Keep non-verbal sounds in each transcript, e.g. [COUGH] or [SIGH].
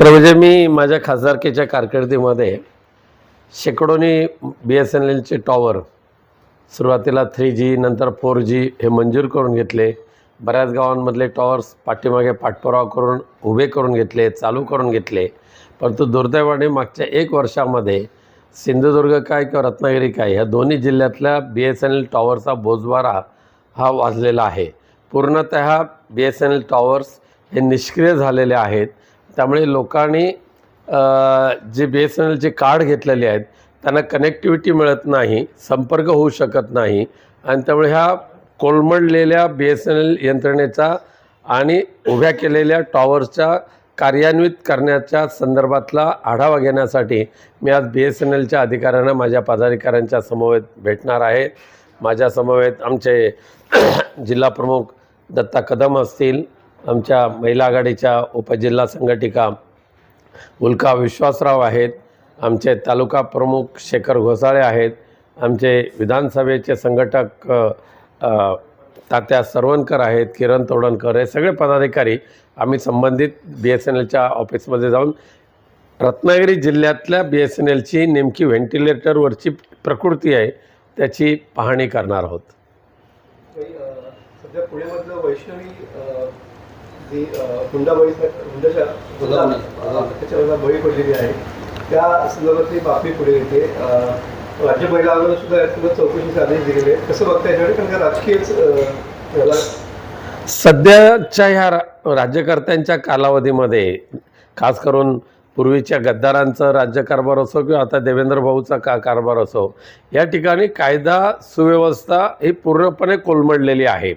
खरं म्हणजे मी माझ्या खासदारकीच्या कारकिर्दीमध्ये शेकडोनी बी एस एन एलचे टॉवर सुरुवातीला थ्री जी नंतर फोर जी हे मंजूर करून घेतले. बऱ्याच गावांमधले टॉवर्स पाठीमागे पाठपुरावा करून उभे करून घेतले चालू करून घेतले. परंतु दुर्दैवाने मागच्या एक वर्षामध्ये सिंधुदुर्ग काय किंवा रत्नागिरी काय ह्या दोन्ही जिल्ह्यातल्या बी एस एन एल टॉवरचा बोजवारा हा वाजलेला आहे. पूर्णतः B S N L towers हे निष्क्रिय झालेले आहेत. त्यामुळे लोकांनी जे बी एस एन एलचे कार्ड घेतलेले आहेत त्यांना कनेक्टिव्हिटी मिळत नाही संपर्क होऊ शकत नाही. आणि त्यामुळे ह्या कोलमडलेल्या बी एस एन एल यंत्रणेचा आणि उभ्या केलेल्या टॉवर्सच्या कार्यान्वित करण्याच्या संदर्भातला आढावा घेण्यासाठी मी आज बी एस एन एलच्या अधिकाऱ्यांना माझ्या पदाधिकाऱ्यांच्या समवेत भेटणार आहे. माझ्या समवेत आमचे जिल्हाप्रमुख दत्ता कदम असतील आमच्या महिला आघाडीच्या उपजिल्हा संघटिका उल्का विश्वासराव आहेत आमचे तालुका प्रमुख शेखर घोसाळे आहेत आमचे विधानसभेचे संघटक तात्या सरवणकर आहेत किरण तोडणकर हे सगळे पदाधिकारी आम्ही संबंधित बी एस एन एलच्या ऑफिसमध्ये जाऊन रत्नागिरी जिल्ह्यातल्या बी एस एन एलची नेमकी व्हेंटिलेटरवरची प्रकृती आहे त्याची पाहणी करणार आहोत. सध्या पुण्यामधलं वैष्णवी जी हुंडाबळी त्याच्यावर बळी पडलेली आहे. त्या संदर्भातली बातमी पुढे येते. राज्य महिला आयोगानं सुद्धा यासंदर्भात चौकशीचे आदेश दिलेले आहेत कसं बघता याच्याकडे? कारण का राजकीयच सध्याच्या ह्या राज्यकर्त्यांच्या कालावधीमध्ये खास करून पूर्वीच्या गद्दारांचं राज्यकारभार असो किंवा आता देवेंद्र भाऊचा का कारभार असो या ठिकाणी कायदा सुव्यवस्था ही पूर्णपणे कोलमडलेली आहे.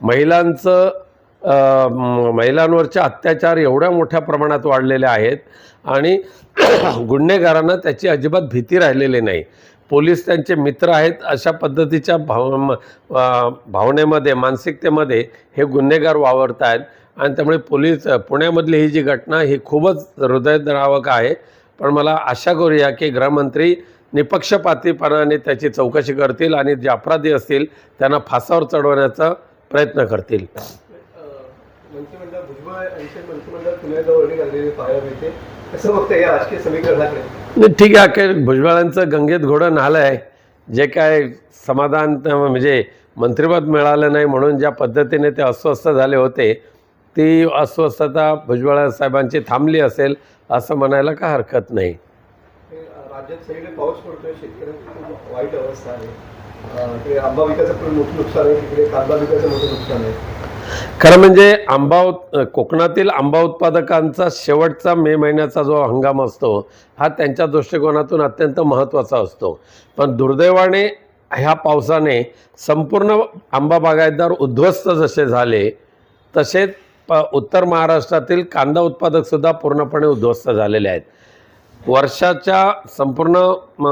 महिलांचं महिलांवरचे अत्याचार एवढ्या मोठ्या प्रमाणात वाढलेले आहेत आणि [CLEARS THROAT] गुन्हेगारांना त्याची अजिबात भीती राहिलेली नाही. पोलीस त्यांचे मित्र आहेत अशा पद्धतीच्या भाव म- भावनेमध्ये मानसिकतेमध्ये हे गुन्हेगार वावरत आहेत आणि त्यामुळे पोलीस पुण्यामधली ही जी घटना ही खूपच हृदयद्रावक आहे. पण मला आशा करूया की गृहमंत्री निपक्षपातीपणाने त्याची चौकशी करतील आणि जे अपराधी असतील त्यांना फासावर चढवण्याचा प्रयत्न करतील. मंत्रिमंडळ भुजबळ यांचे मंत्रिमंडळ पुण्याला वर्णी घाललेली पाहायला मिळते कसं बघता या राजकीय समीकरणाकडे? नाही, ठीक आहे काय भुजबळांचं गंगेत घोडं नालं आहे. जे काय समाधान म्हणजे मंत्रिपद मिळालं नाही म्हणून ज्या पद्धतीने ते अस्वस्थ झाले होते ती अस्वस्थता भुजबळ साहेबांची थांबली असेल असं म्हणायला काय हरकत नाही? राज्यात सगळीकडे पाऊस पडतोय शेतकऱ्यांची खूप वाईट अवस्था आहे. आंबा पण मोठं नुकसान आहे तिकडे कांदा पिकाचं मोठं नुकसान आहे. खरं म्हणजे आंबा कोकणातील आंबा उत्पादकांचा शेवटचा मे महिन्याचा जो हंगाम असतो हा त्यांच्या दृष्टिकोनातून अत्यंत महत्त्वाचा असतो. पण दुर्दैवाने ह्या पावसाने संपूर्ण आंबा बागायतदार उद्ध्वस्त जसे झाले तसेच प उत्तर महाराष्ट्रातील कांदा उत्पादकसुद्धा पूर्णपणे उद्ध्वस्त झालेले आहेत. वर्षाच्या संपूर्ण म,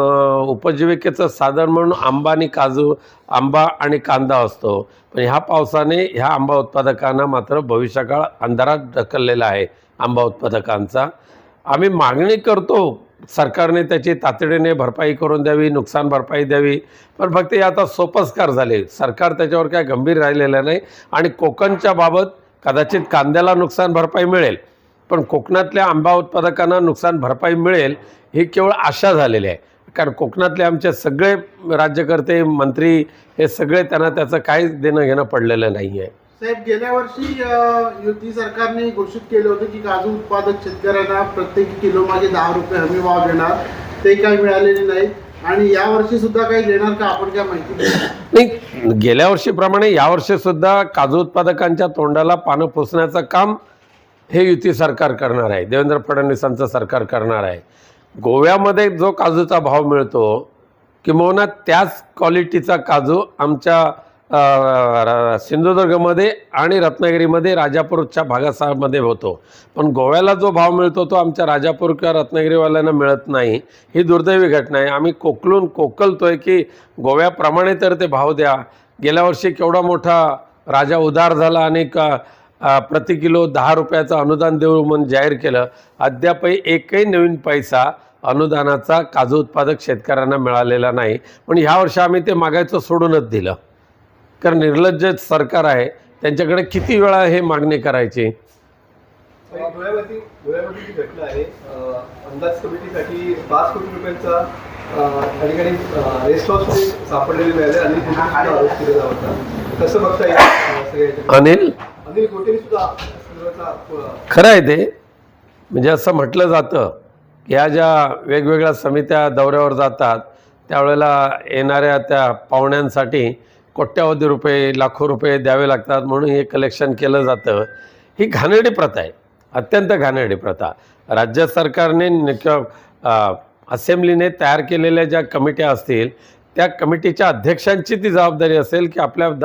उपजीविकेचं साधन म्हणून आंबा आणि काजू आंबा आणि कांदा असतो. पण ह्या पावसाने ह्या आंबा उत्पादकांना मात्र भविष्यकाळ अंधारात ढकललेला आहे आंबा उत्पादकांचा. आम्ही मागणी करतो सरकारने त्याची तातडीने भरपाई करून द्यावी नुकसान भरपाई द्यावी. पण फक्त हे आता सोपस्कार झाले. सरकार त्याच्यावर काय गंभीर राहिलेलं नाही. आणि कोकणच्या बाबत कदाचित कांद्याला नुकसान भरपाई मिळेल. पण कोकणातल्या आंबा उत्पादकांना नुकसान भरपाई मिळेल ही केवळ आशा झालेली आहे. कारण कोकणातले आमचे सगळे राज्यकर्ते मंत्री हे सगळे त्यांना त्याचं काहीच देणं घेणं पडलेलं नाही आहे साहेब गेल्या वर्षी युती सरकारने घोषित केलं होतं की काजू उत्पादक शेतकऱ्यांना प्रत्येक किलो मागे दहा रुपये हमी भाव देणार. ते काही मिळालेले नाही आणि या वर्षी सुद्धा काही देणार का? आपण काय माहिती? नाही. गेल्या वर्षीप्रमाणे यावर्षीसुद्धा काजू उत्पादकांच्या तोंडाला पानं पुसण्याचं काम हे युती सरकार करणार आहे. देवेंद्र फडणवीसांचं सरकार करणार आहे. गोव्यामध्ये जो काजूचा भाव मिळतो किंबहुना त्याच क्वालिटीचा काजू आमच्या र- सिंधुदुर्गमध्ये आणि रत्नागिरीमध्ये राजापूरच्या भागासामध्ये होतो. पण गोव्याला जो भाव मिळतो तो आमच्या राजापूर किंवा रत्नागिरीवाल्यांना मिळत नाही. ही दुर्दैवी घटना आहे. आम्ही कोकलून कोकलतोय की गोव्याप्रमाणे तर ते भाव द्या. गेल्या वर्षी केवढा मोठा राजा उदार झाला आणि का प्रति किलो दहा रुपयाचं अनुदान देऊ म्हणून जाहीर केलं. अद्यापही एकही नवीन पैसा अनुदानाचा काजू उत्पादक शेतकऱ्यांना मिळालेला नाही. पण ह्या वर्षी आम्ही ते मागायचं सोडूनच दिलं. कारण निर्लज्ज सरकार आहे. त्यांच्याकडे किती वेळा हे मागणी करायची? आणि धुळ्यावरती धुळ्यामध्ये जी घटना आहे अं, अंदाज कमिटीसाठी पाच कोटी रुपयांचा अं, त्या ठिकाणी रेस्ट हाऊसमध्ये सापडलेले मिळाले आणि त्यांनी सुद्धा आरोप केलेला होता. कसं बघता येईल अं, सगळ्या याच्याकडे? अनिल? खरं आहे ते. म्हणजे असं म्हटलं जातं की ह्या ज्या वेगवेगळ्या समित्या दौऱ्यावर जातात त्यावेळेला येणाऱ्या त्या पाहुण्यांसाठी कोट्यावधी रुपये लाखो रुपये द्यावे लागतात म्हणून हे कलेक्शन केलं जातं. ही घाणेरडी प्रथा आहे. अत्यंत घाणेरडी प्रथा. राज्य सरकारने किंवा असेंब्लीने तयार केलेल्या ज्या कमिट्या असतील त्या कमिटीच्या अध्यक्षांची ती जबाबदारी असेल की आपल्या द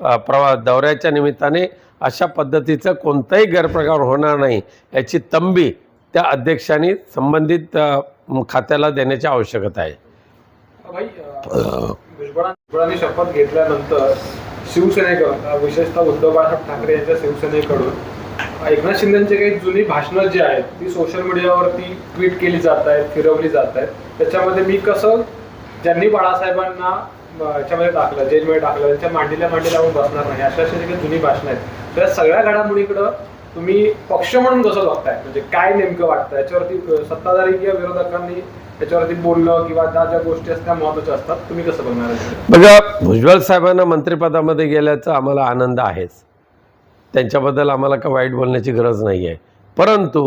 प्रवा दौऱ्याच्या निमित्ताने अशा पद्धतीचं कोणताही गैरप्रकार होणार नाही याची तंबी त्या अध्यक्षांनी संबंधित खात्याला देण्याची आवश्यकता आहे. भुजबळांनी शपथ घेतल्यानंतर शिवसेनेकडून विशेषतः उद्धव बाळासाहेब ठाकरे यांच्या शिवसेनेकडून एकनाथ शिंदेची काही जुनी भाषणं जी आहेत ती सोशल मीडियावरती ट्विट केली जात आहेत फिरवली जात आहेत. त्याच्यामध्ये मी कसं ज्यांनी बाळासाहेबांना याच्यामध्ये टाकलं जेलमध्ये टाकलं त्यांच्या मांडीला मांडी लावून बसणार नाही. अशा अशा जी जुनी भाषणं आहेत. त्या सगळ्या घडामोडीकडं तुम्ही पक्ष म्हणून कसं बघताय म्हणजे काय नेमकं वाटतं याच्यावरती सत्ताधारी किंवा विरोधकांनी त्याच्यावरती बोलणं किंवा त्या ज्या गोष्टी असतात त्या महत्त्वाच्या असतात तुम्ही कसं बघणार बघा भुजबळ साहेबांना मंत्रिपदामध्ये गेल्याचा आम्हाला आनंद आहेच. त्यांच्याबद्दल आम्हाला का वाईट बोलण्याची गरज नाही आहे परंतु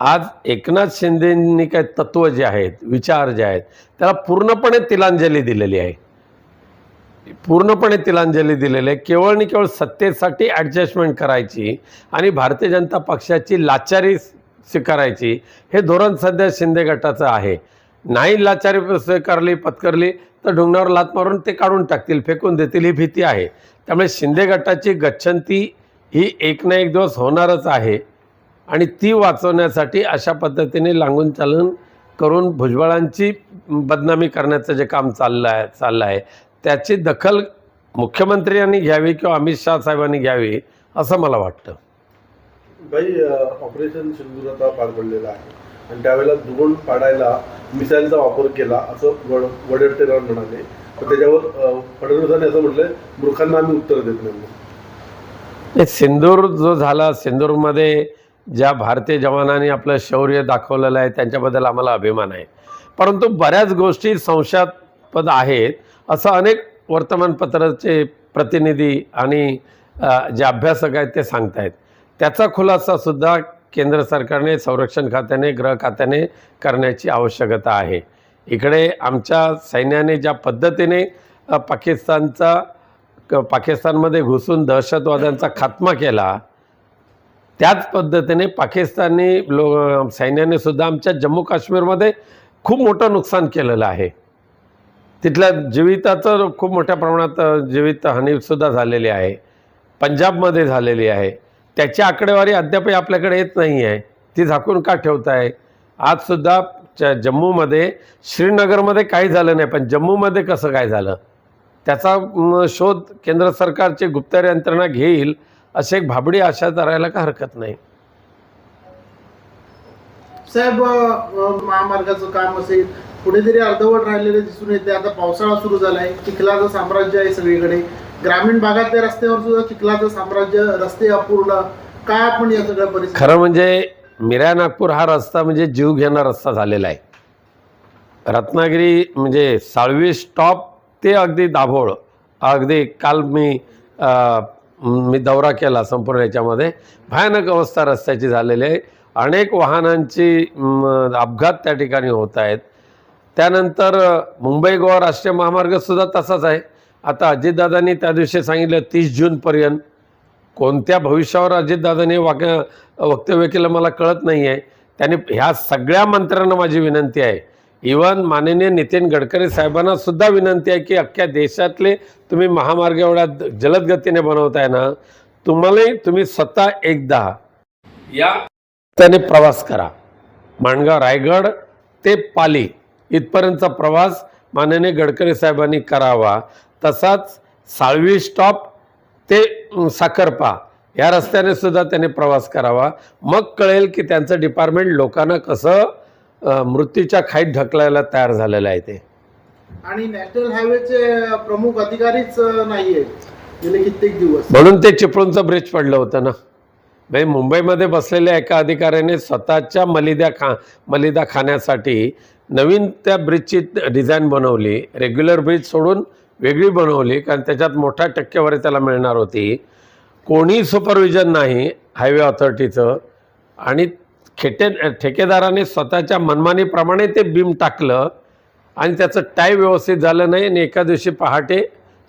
आज एकनाथ शिंदेंनी काय तत्त्व जे आहेत विचार जे आहेत त्याला पूर्णपणे तिलांजली दिलेली आहे. पूर्णपणे तिलांजली दिलेली आहे. केवळ आणि केवळ सत्तेसाठी ॲडजस्टमेंट करायची आणि भारतीय जनता पक्षाची लाचारी स्वीकारायची हे धोरण सध्या शिंदे गटाचं आहे. नाही लाचारी स्वीकारली पत्करली तर ढुंगणावर लात मारून ते काढून टाकतील फेकून देतील ही भीती आहे. त्यामुळे शिंदे गटाची गच्छंती ही एक ना एक दिवस होणारच आहे. आणि ती वाचवण्यासाठी अशा पद्धतीने लागून चालन करून भुजबळांची बदनामी करण्याचं जे काम चाललं आहे चाललं आहे त्याची दखल मुख्यमंत्र्यांनी घ्यावी किंवा अमित शहा साहेबांनी घ्यावी असं मला वाटतं. भाई ऑपरेशन सिंदूर आता पार पडलेलं आहे. आणि त्यावेळेला धुवून पाडायला मिसाईलचा वापर केला असं वड वडेट्टीवार म्हणाले. तर त्याच्यावर फडणवीसांनी असं म्हटलंय मूर्खांना आम्ही उत्तर देत नाही सिंदूर जो झाला सिंदूरमध्ये ज्या भारतीय जवानांनी आपलं शौर्य दाखवलेलं आहे त्यांच्याबद्दल आम्हाला अभिमान आहे. परंतु बऱ्याच गोष्टी संशयास्पद आहेत असं अनेक वर्तमानपत्राचे प्रतिनिधी आणि जे अभ्यासक आहेत ते सांगत आहेत त्याचा खुलासासुद्धा केंद्र सरकारने संरक्षण खात्याने गृह खात्याने करण्याची आवश्यकता आहे. इकडे आमच्या सैन्याने ज्या पद्धतीने पाकिस्तानचा क- पाकिस्तानमध्ये घुसून दहशतवाद्यांचा खात्मा केला त्याच पद्धतीने पाकिस्तानी लो सैन्याने सुद्धा आमच्या जम्मू काश्मीरमध्ये खूप मोठं नुकसान केलेलं आहे. तिथल्या जीविताचं खूप मोठ्या प्रमाणात जीवितहानीसुद्धा झालेली आहे. पंजाबमध्ये झालेली आहे. त्याची आकडेवारी अद्यापही आपल्याकडे येत नाही आहे. ती झाकून का ठेवताय? आजसुद्धा च जम्मूमध्ये श्रीनगरमध्ये काही झालं नाही पण जम्मूमध्ये कसं काय झालं? त्याचा शोध केंद्र सरकारची गुप्तहेर यंत्रणा घेईल अशी एक भाबडी आशा धरायला का हरकत नाही? साहेब अ, महामार्गाचं काम असेल कुठेतरी अर्धवट राहिलेले दिसून येते. आता पावसाळा सुरू झालाय चिखलाचं साम्राज्य आहे सगळीकडे. ग्रामीण भागातल्या रस्त्यावर सुद्धा चिखलाचं साम्राज्य रस्ते अपूर्ण. काय आपण या सगळ्या परिस्थिती खरं म्हणजे मिऱ्या नागपूर हा रस्ता म्हणजे जीव घेणारा रस्ता झालेला आहे. रत्नागिरी म्हणजे साळवी स्टॉप ते अगदी दाभोळ. अगदी काल मी अ, मी दौरा केला संपूर्ण याच्यामध्ये. भयानक अवस्था रस्त्याची झालेली आहे. अनेक वाहनांची अपघात त्या ठिकाणी होत आहेत. त्यानंतर मुंबई गोवा राष्ट्रीय महामार्गसुद्धा तसाच आहे. आता अजितदादांनी त्या दिवशी सांगितलं तीस जूनपर्यंत कोणत्या भविष्यावर अजितदादांनी वाक्य वक्तव्य केलं मला कळत नाही आहे त्यांनी ह्या सगळ्या मंत्र्यांना माझी विनंती आहे. इवन माननीय नितीन गडकरी साहेबांना सुद्धा विनंती आहे की अख्ख्या देशातले तुम्ही महामार्ग एवढ्या द- जलद गतीने बनवताय ना तुम्हालाही तुम्ही स्वतः एकदा या त्याने प्रवास करा. माणगाव रायगड ते पाली इथपर्यंतचा प्रवास माननीय गडकरी साहेबांनी करावा. तसाच साळवी स्टॉप ते साखरपा या रस्त्याने सुद्धा त्याने प्रवास करावा. मग कळेल की त्यांचं डिपार्टमेंट लोकांना कसं मृत्यूच्या खाईत ढकलायला तयार झालेलं आहे ते. आणि नॅशनल हायवेचे प्रमुख अधिकारीच नाहीये. गेले कित्येक दिवस. म्हणून ते चिपळूणचं ब्रिज पडलं होतं ना. म्हणजे मुंबईमध्ये बसलेल्या एका अधिकाऱ्याने स्वतःच्या मलिदा खा मलिदा खाण्यासाठी नवीन त्या ब्रिजची डिझाईन बनवली रेग्युलर ब्रिज सोडून वेगळी बनवली कारण त्याच्यात मोठ्या टक्केवारी त्याला मिळणार होती. कोणी सुपरविजन नाही हायवे ऑथॉरिटीचं. आणि खेटे ठेकेदाराने स्वतःच्या मनमानीप्रमाणे ते बीम टाकलं आणि त्याचं टाय व्यवस्थित झालं नाही आणि एका दिवशी पहाटे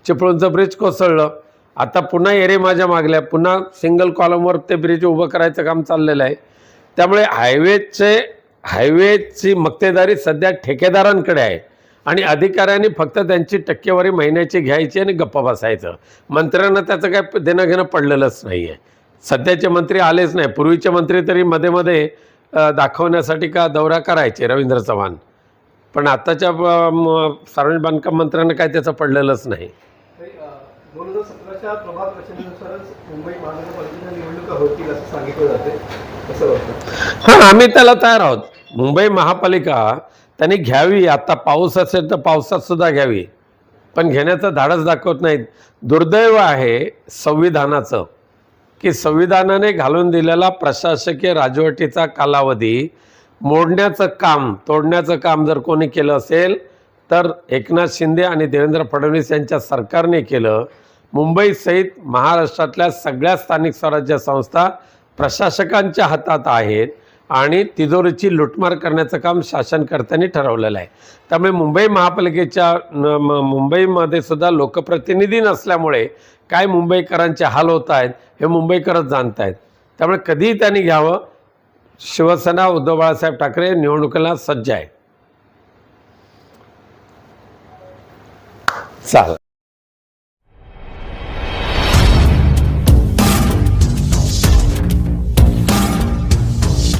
चिपळूणचं ब्रिज कोसळलं. आता पुन्हा एरे माझ्या मागल्या. पुन्हा सिंगल कॉलमवर ते ब्रिज उभं करायचं काम चाललेलं आहे. त्यामुळे हायवेचे हायवेची मक्तेदारी सध्या ठेकेदारांकडे आहे आणि अधिकाऱ्यांनी फक्त त्यांची टक्केवारी महिन्याची घ्यायची आणि गप्प बसायचं. मंत्र्यांना त्याचं काय देणं घेणं पडलेलंच नाही आहे सध्याचे मंत्री आलेच नाही. पूर्वीचे मंत्री तरी मध्ये मध्ये दाखवण्यासाठी का दौरा करायचे रवींद्र चव्हाण? पण आत्ताच्या सार्वजनिक बांधकाम मंत्र्यांना काय त्याचं पडलेलंच नाही. दोन हजार सतराच्या प्रभाग रचनेनुसारच मुंबई महानगरपालिकेच्या निवडणुका होतील असं सांगितलं जाते कसं वाटतं? हां आम्ही त्याला तयार आहोत. मुंबई महापालिका त्यांनी घ्यावी. आता पाऊस असेल तर पावसात सुद्धा घ्यावी. पण घेण्याचं धाडस दाखवत नाहीत. दुर्दैव आहे संविधानाचं. की संविधानाने घालून दिलेला प्रशासकीय राजवटीचा कालावधी मोडण्याचं काम तोडण्याचं काम जर कोणी केलं असेल तर एकनाथ शिंदे आणि देवेंद्र फडणवीस यांच्या सरकारने केलं. मुंबईसहित महाराष्ट्रातल्या सगळ्या स्थानिक स्वराज्य संस्था प्रशासकांच्या हातात आहेत. आणि तिजोरीची लुटमार करण्याचं काम शासनकर्त्यांनी ठरवलेलं आहे. त्यामुळे मुंबई महापालिकेच्या मुंबईमध्ये सुद्धा लोकप्रतिनिधी नसल्यामुळे काय मुंबईकरांचे हाल होत आहेत हे मुंबईकरच जाणत आहेत. त्यामुळे कधीही त्यांनी घ्यावं. शिवसेना उद्धव बाळासाहेब ठाकरे निवडणुकीला सज्ज आहे चालेल.